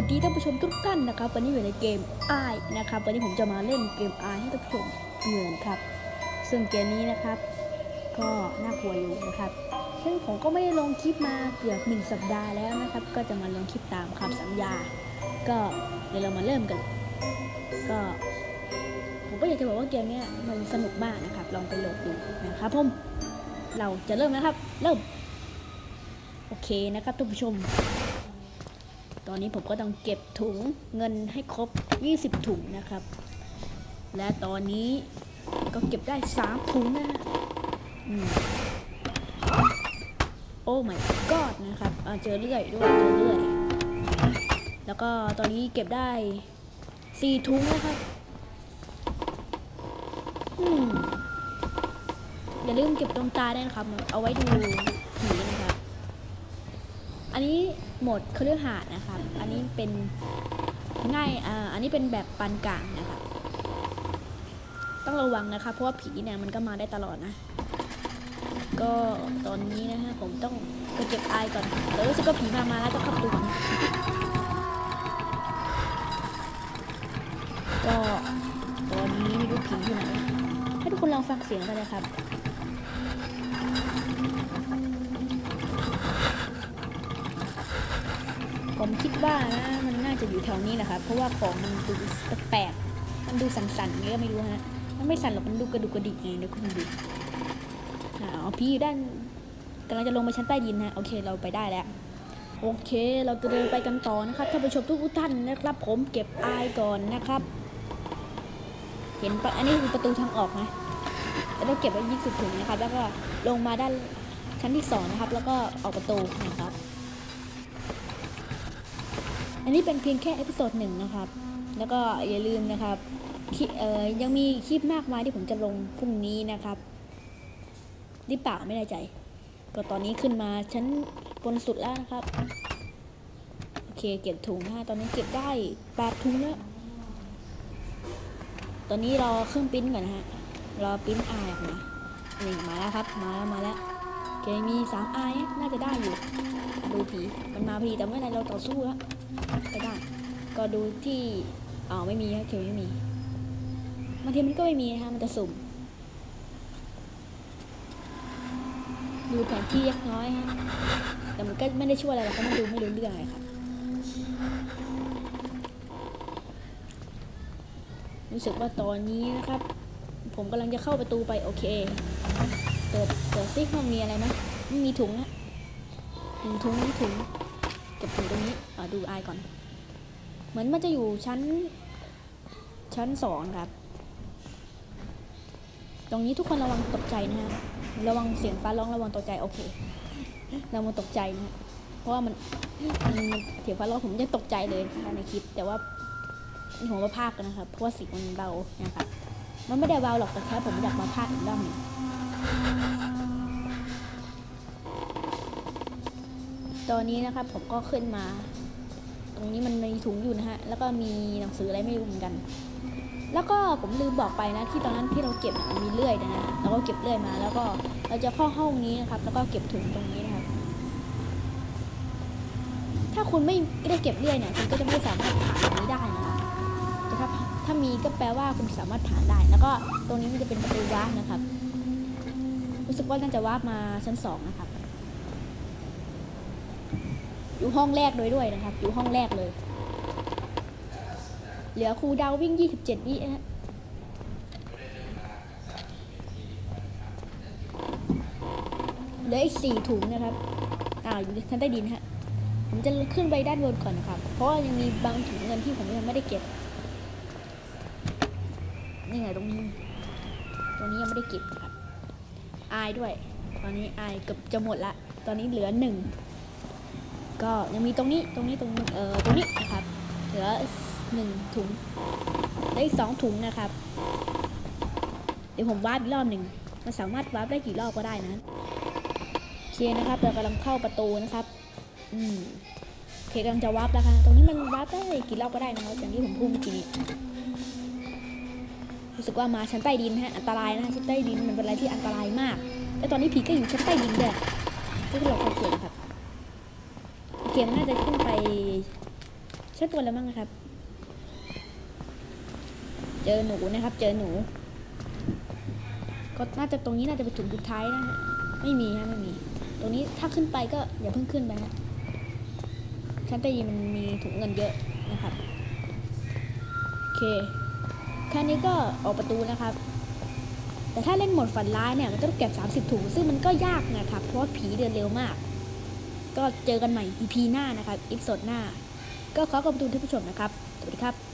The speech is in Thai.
วัสดีท่านผู้ชมทุกท่านนะครับวันนี้อยู่ในเกมไอ้นะครับวันนี้ผมจะมาเล่นเกมไอให้ท่านผู้ชมเหมือนครับ ซึ่งเกมนี้นะครับ ก็น่ากลัวอยู่นะครับ ซึ่งผมก็ไม่ได้ลงคลิปมาเกือบหนึ่งสัปดาห์แล้วนะครับ ก็จะมาลงคลิปตามคำสัญญา ก็เดี๋ยวเรามาเริ่มกัน ก็ผมก็อยากจะบอกว่าเกมนี้มันสนุกมากนะครับ ลองไปโหลดดูนะครับผมเราจะเริ่มนะครับ เริ่ม โอเคนะครับท่านผู้ชม ตอนนี้ผมก็ต้องเก็บถุงเงินให้ครบ 20 ถุงนะครับ และตอนนี้ก็เก็บได้ 3 ถุงนะโอ้ my god นะครับเจอเรื่อยด้วยเจอเรื่อย แล้วก็ตอนนี้เก็บได้ 4 ถุงนะครับอย่าลืมเก็บดวงตาด้วยนะครับ เอาไว้ดูผีนะ อันนี้โหมดเครือหาดนะครับ อันนี้เป็นง่ายอ่าอันนี้เป็นแบบปานกลางนะครับ ต้องระวังนะครับเพราะว่าผีเนี่ยมันก็มาได้ตลอดนะ ก็ตอนนี้นะฮะผมต้องไปเก็บไอก่อนแล้วรู้สึกว่าผีมา มาแล้วต้องข้าประตูก่อนะก็ตอนนี้ไม่รู้ผีอยู่ไหนให้ทุกคนลองฟังเสียงกันเลยครับ ผมคิดว่านะมันน่าจะอยู่แถวนี้แหละครับเพราะว่าของมันดูแปลกมันดูสั่นๆไงก็ไม่รู้ฮะมันไม่สั่นหรอกมันดูกระดุกกระดิกไงเดี๋ยวคุณดูอ่าเอาพี่อยู่ด้านกำลังจะลงไปชั้นใต้ดินนะโอเคเราไปได้แล้วโอเค เราจะเดินไปกันต่อนะครับท่านผู้ชมทุกท่านนะครับ ผมเก็บอายก่อนนะครับ เห็นปะอันนี้คือประตูทางออกนะแล้วเก็บไว้ยี่สิบถุงนะครับ แล้วก็ลงมาด้านชั้นที่สองนะครับ แล้วก็ออกประตูนะครับ อันนี้เป็นเพียงแค่เอพิโซดหนึ่งนะครับ แล้วก็อย่าลืมนะครับเอ่อยังมีคลิปมากมายที่ผมจะลงพรุ่งนี้นะครับหรือเปล่าไม่แน่ใจ ก็ตอนนี้ขึ้นมาชั้นบนสุดแล้วนะครับ โอเคเก็บถุงนะตอนนี้เก็บได้แปดถุงแล้ว ตอนนี้รอเครื่องปิ้นก่อนนะฮะ รอปิ้นอายออกมาหนึ่งมาแล้วครับ มาแล้วมาแล้ว คมีสามอายน่าจะได้อยู่ ดูผี มันมาพอดีแต่เมื่อไหรเราต่อสู้แล้วไปได้ ก็ดูที่อ๋อไม่มีครับเขียวไม่มีบางทีมันก็ไม่มีนะคะมันจะสุ่ม ดูแผนที่เล็กน้อยฮะแต่มันก็ไม่ได้ช่วยอะไรหรอกเพราะมันดูไม่รู้เรื่องอะไรครับรู้สึกว่าตอนนี้นะครับ ผมกำลังจะเข้าประตูไปโอเค เปิดเปิดซิห้องมีอะไรไหมไม่มีถุงนะหนึ่งถุงหนึ่งถุงเก็บถุงตรงนี้อ่าดูอายก่อน เหมือนมันจะอยู่ชั้น ชั้นสองครับ ตรงนี้ทุกคนระวังตกใจนะฮะระวังเสียงฟ้าร้องระวังตกใจโอเคระวังตกใจนะฮะเพราะว่ามันมันเสียงฟ้าร้องผมจะตกใจเลยนะคะในคลิป แต่ว่าผมมาพากกันนะครับเพราะว่าเสียงมันเบานะครับมันไม่ได้เบาหรอกแต่แค่ผมอยากมาพากอีกรอบหนึ่ง ตอนนี้นะครับผมก็ขึ้นมา ตรงนี้มันมีถุงอยู่นะฮะ แล้วก็มีหนังสืออะไรไม่รู้เหมือนกัน แล้วก็ผมลืมบอกไปนะ ที่ตอนนั้นที่เราเก็บมันมีเลื่อยนะฮะเราก็เก็บเลื่อยมา แล้วก็เราจะเข้าห้องนี้นะครับ แล้วก็เก็บถุงตรงนี้นะครับ ถ้าคุณไม่ได้เก็บเลื่อยเนี่ยคุณก็จะไม่สามารถผ่านตรงนี้ได้นะครับแต่ถ้าถ้ามีก็แปลว่าคุณสามารถผ่านได้ แล้วก็ตรงนี้มันจะเป็นประตูวาร์ปนะครับ รู้สึกว่าน่าจะวามาชั้นสองนะครับ อยู่ห้องแรกโดยด้วยนะครับ อยู่ห้องแรกเลย เหลือครูดาววิ่ง 27วินะฮะเหลืออีก4ถุงนะครับ อ่าอยู่ชั้นใต้ดินฮะ ผมจะขึ้นไปด้านบนก่อนนะครับ เพราะว่ายังมีบางถุงเงินที่ผมยังไม่ได้เก็บ นี่ไงตรงนี้ ตรงนี้ยังไม่ได้เก็บครับ อายด้วย ตอนนี้อายเกือบจะหมดละ ตอนนี้เหลือหนึ่ง ก็ยังมีตรงนี้ ตรงนี้ ตรงเออตรงนี้นะครับ เหลือหนึ่งถุงและอีกสองถุงนะครับ เดี๋ยวผมวาร์ปอีกรอบหนึ่ง มันสามารถวาร์ปได้กี่รอบก็ได้นะโอเคนะครับ เรากำลังเข้าประตูนะครับ อืมโอเคกำลังจะวาร์ปแล้วค่ะ ตรงนี้มันวาร์ปได้กี่รอบก็ได้นะครับอย่างที่ผมพูดเมื่อกี้นี้ รู้สึกว่ามาชั้นใต้ดินฮะอันตรายนะฮะชั้นใต้ดินมันเป็นอะไรที่อันตรายมากและตอนนี้ผีก็อยู่ชั้นใต้ดินด้วยที่เราเคยเขียนครับโอเคมันน่าจะขึ้นไปชั้นบนแล้วมั้งนะครับ เจอหนูนะครับ เจอหนู ก็น่าจะตรงนี้น่าจะเป็นถุงสุดท้ายนะฮะไม่มีฮะไม่มี ตรงนี้ถ้าขึ้นไปก็อย่าเพิ่งขึ้นไปฮะชั้นใต้ดินมันมีถุงเงินเยอะนะครับ โอเค แค่นี้ก็ออกประตูนะครับ แต่ถ้าเล่นหมดฝันร้ายเนี่ยมันต้องเก็บ 30 ถุง ซึ่งมันก็ยากนะครับ เพราะว่าผีเดินเร็วมาก ก็เจอกันใหม่ EP หน้านะครับ อีพสดหน้า ก็ขอขอบคุณทุกผู้ชมนะครับ สวัสดีครับ